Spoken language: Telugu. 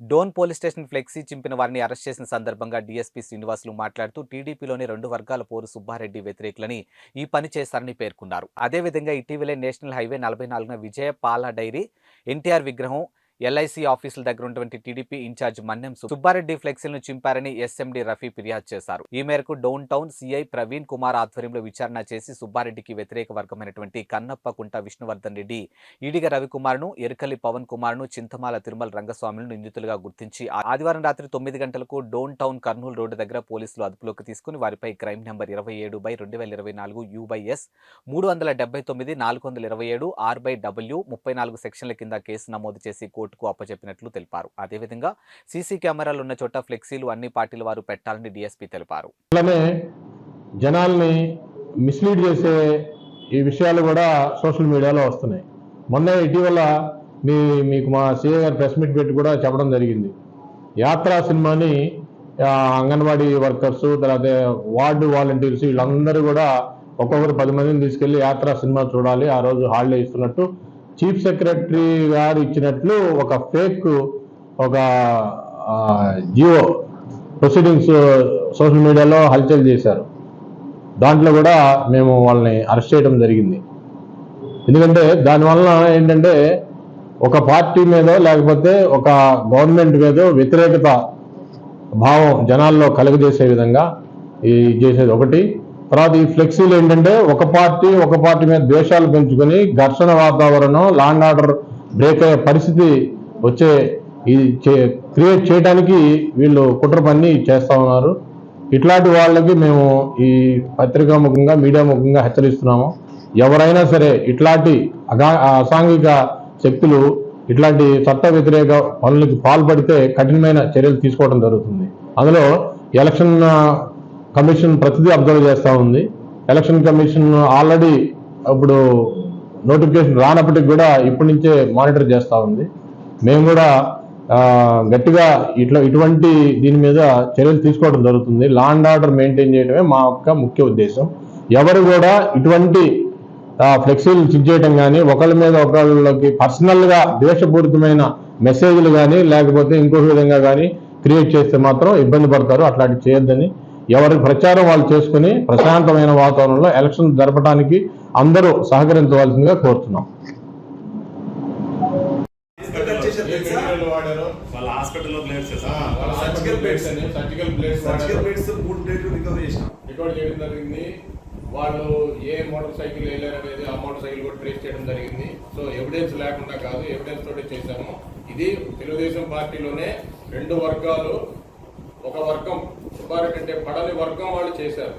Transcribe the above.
డోన్ పోలీస్ స్టేషన్ ఫ్లెక్సీ చింపిన వారిని అరెస్ట్ చేసిన సందర్భంగా డీఎస్పీ శ్రీనివాసులు మాట్లాడుతూ టీడీపీలోని రెండు వర్గాల పోరు సుబ్బారెడ్డి వ్యతిరేకులని ఈ పని చేశారని పేర్కొన్నారు. అదేవిధంగా ఇటీవలే నేషనల్ హైవే నలభై నాలుగున విజయ పాల డైరీ ఎన్టీఆర్ విగ్రహం ఎల్ఐసి ఆఫీసుల దగ్గర ఉన్నటువంటి టీడీపీ ఇన్ఛార్జ్ మన్నెం సుబ్బారెడ్డి ఫ్లెక్సీలను చింపారని ఎస్ఎండి రఫీ ఫిర్యాదు చేశారు. ఈ మేరకు down town CI Praveen Kumar ఆధ్వర్యంలో విచారణ చేసి సుబ్బారెడ్డికి వ్యతిరేక వర్గమైనటువంటి కన్నప్ప కుంట విష్ణువర్ధన్ రెడ్డి ఈడిగ రవికుమార్ను ఎరుకలి పవన్ కుమార్ను చింతమాల తిరుమల రంగస్వామిలను నిందితులుగా గుర్తించి ఆదివారం రాత్రి తొమ్మిది గంటలకు డౌన్ టౌన్ కర్నూలు రోడ్డు దగ్గర పోలీసులు అదుపులోకి తీసుకుని వారిపై క్రైమ్ నెంబర్ ఇరవై ఏడు బై రెండు వేల ఇరవై నాలుగు యూ మూడు వందల డెబ్బై తొమ్మిది నాలుగు వందల ఇరవై ఏడు ఆరు బై డబ్ల్యూ ముప్పై నాలుగు సెక్షన్ల కింద కేసు నమోదు చేసి కోర్టుకు అప్పచెప్పినట్లు తెలిపారు. అదేవిధంగా సీసీ కెమెరాలు ఉన్న చోట ఫ్లెక్సీలు అన్ని పార్టీల వారు పెట్టాలని డీఎస్పీ తెలిపారు. జనాల్ని మిస్లీడ్ చేసే ఈ విషయాలు కూడా సోషల్ మీడియాలో వస్తున్నాయి. మొన్న ఇటీవల మీ మీకు మా సీఏ గారు ప్రెస్ మీట్ పెట్టి కూడా చెప్పడం జరిగింది. యాత్రా సినిమాని అంగన్వాడీ వర్కర్స్ తర్వాత వార్డు వాలంటీర్స్ వీళ్ళందరూ కూడా ఒక్కొక్కరు పది మందిని తీసుకెళ్ళి యాత్రా సినిమా చూడాలి ఆ రోజు హాలిడే ఇస్తున్నట్టు చీఫ్ సెక్రటరీ గారు ఇచ్చినట్లు ఒక ఫేక్ ఒక జియో ప్రొసీడింగ్స్ సోషల్ మీడియాలో హల్చల్ చేశారు. దాంట్లో కూడా మేము వాళ్ళని అరెస్ట్ చేయడం జరిగింది. ఎందుకంటే దానివల్ల ఏంటంటే ఒక పార్టీ మీదో లేకపోతే ఒక గవర్నమెంట్ మీదో వ్యతిరేకత భావం జనాల్లో కలుగజేసే విధంగా ఈ చేసేది ఒకటి. తర్వాత ఈ ఫ్లెక్సీలు ఏంటంటే ఒక పార్టీ ఒక పార్టీ మీద ద్వేషాలు పెంచుకొని ఘర్షణ వాతావరణం లాంగ్ ఆర్డర్ బ్రేక్ అయ్యే పరిస్థితి వచ్చే ఈ క్రియేట్ చేయడానికి వీళ్ళు కుట్ర పని చేస్తా ఉన్నారు. ఇట్లాంటి వాళ్ళకి మేము ఈ పత్రికా ముఖంగా మీడియా ముఖంగా హెచ్చరిస్తున్నాము. ఎవరైనా సరే ఇట్లాంటి అగా- అసాంఘిక శక్తులు ఇట్లాంటి చట్ట వ్యతిరేక పనులకు పాల్పడితే కఠినమైన చర్యలు తీసుకోవడం జరుగుతుంది. అందులో ఎలక్షన్ కమిషన్ ప్రతిదీ అబ్జర్వ్ చేస్తూ ఉంది. ఎలక్షన్ కమిషన్ ఆల్రెడీ ఇప్పుడు నోటిఫికేషన్ రానప్పటికి కూడా ఇప్పటి నుంచే మానిటర్ చేస్తూ ఉంది. మేము కూడా గట్టిగా ఇట్లా ఇటువంటి దీని మీద చర్యలు తీసుకోవడం జరుగుతుంది. లా అండ్ ఆర్డర్ మెయింటైన్ చేయడమే మా యొక్క ముఖ్య ఉద్దేశం. ఎవరు కూడా ఇటువంటి ఫ్లెక్సీలు చెక్ చేయడం కానీ ఒకళ్ళ మీద ఒకళ్ళకి పర్సనల్గా ద్వేషపూరితమైన మెసేజ్లు కానీ లేకపోతే ఇంకొక విధంగా కానీ క్రియేట్ చేస్తే మాత్రం ఇబ్బంది పడతారు. అట్లాంటివి చేయొద్దని ఎవరి ప్రచారం వాళ్ళు చేసుకుని ప్రశాంతమైన వాతావరణంలో ఎలక్షన్ జరపడానికి అందరూ సహకరించవలసిందిగా కోరుతున్నాం. వాళ్ళు ఏ మోటార్ సైకిల్ వెళ్ళారు అనేది ఆ మోటార్ సైకిల్ కూడా ట్రేస్ చేయడం జరిగింది. సో ఎవిడెన్స్ లేకుండా కాదు ఎవిడెన్స్ తోటి చేశాము. ఇది తెలుగుదేశం పార్టీలోనే రెండు వర్గాలు ఒక వర్గం సుబ్బారెడ్డి అంటే పడని వర్గం వాళ్ళు చేశారు.